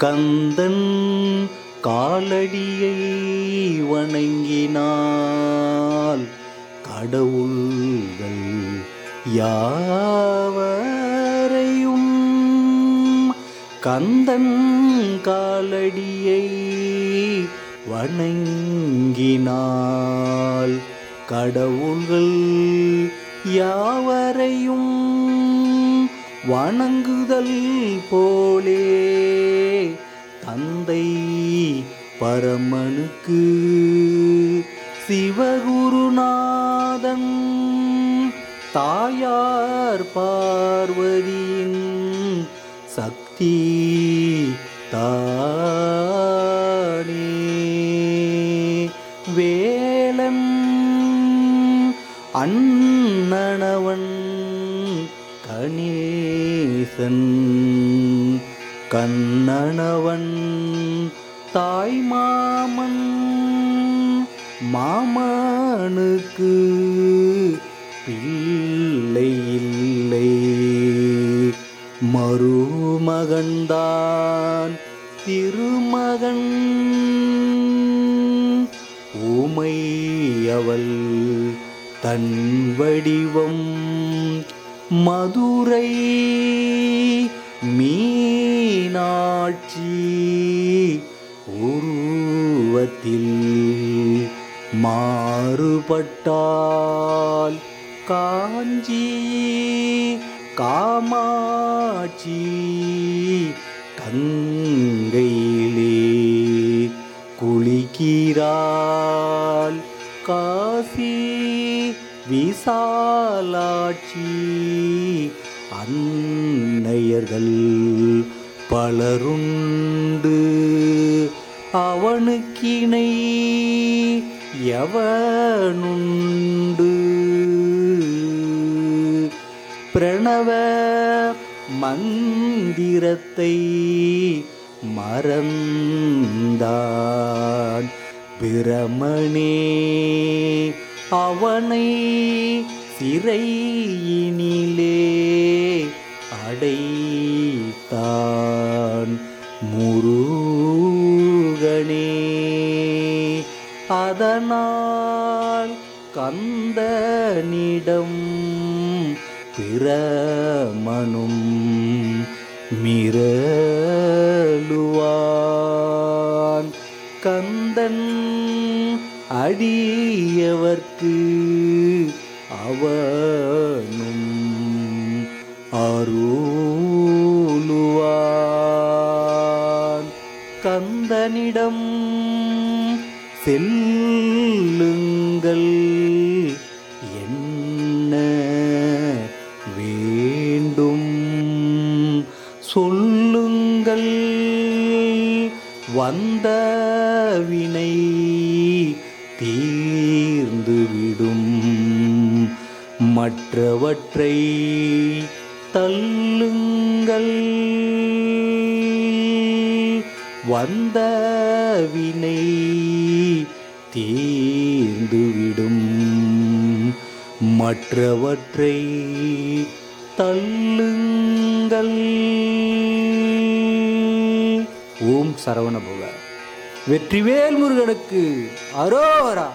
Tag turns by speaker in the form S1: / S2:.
S1: கந்தன் காலடியை வணங்கினால் கடவுள்கள் யாவரையும் கந்தன் காலடியை வணங்கினால் கடவுள்கள் யாவரையும் வணங்குதல் போலே தந்தை பரமனுக்கு சிவகுருநாதன் தாயார் பார்வதியின் சக்தி தானே. வேலன் அண்ணனவன் கணேசன் கண்ணனவன் தாய் மாமன் மாமனுக்கு பிள்ளை இல்லை. மருமகன்தான் திருமகன். ஊமை அவள் தன் வடிவம் மதுரை மீ காட்சி உருவத்தில் மாறுபட்டால் காஞ்சி காமாட்சி கங்கையிலே குளிக்கிறாள் காசி விசாலாட்சி அன்னையர்கள். பலருண்டு. அவனுக்கிணை எவனுண்டு? பிரணவ மந்திரத்தை மறந்தான். பிரமணே அவனை சிறையினிலே அதனால் கந்தனிடம் பிரமனும் மிரளுவான். கந்தன் அடியவர்க்கு அவனு கந்தனிடம் செல்லுங்கள். என்ன வேண்டும்? சொல்லுங்கள். வந்த வினை தீர்ந்துவிடும் மற்றவற்றை தள்ளுங்கள். வந்த வினை தீர்ந்துவிடும். மற்றவற்றை தள்ளுங்கள். ஓம் சரவணபவ. வெற்றிவேல் முருகனுக்கு அரோரா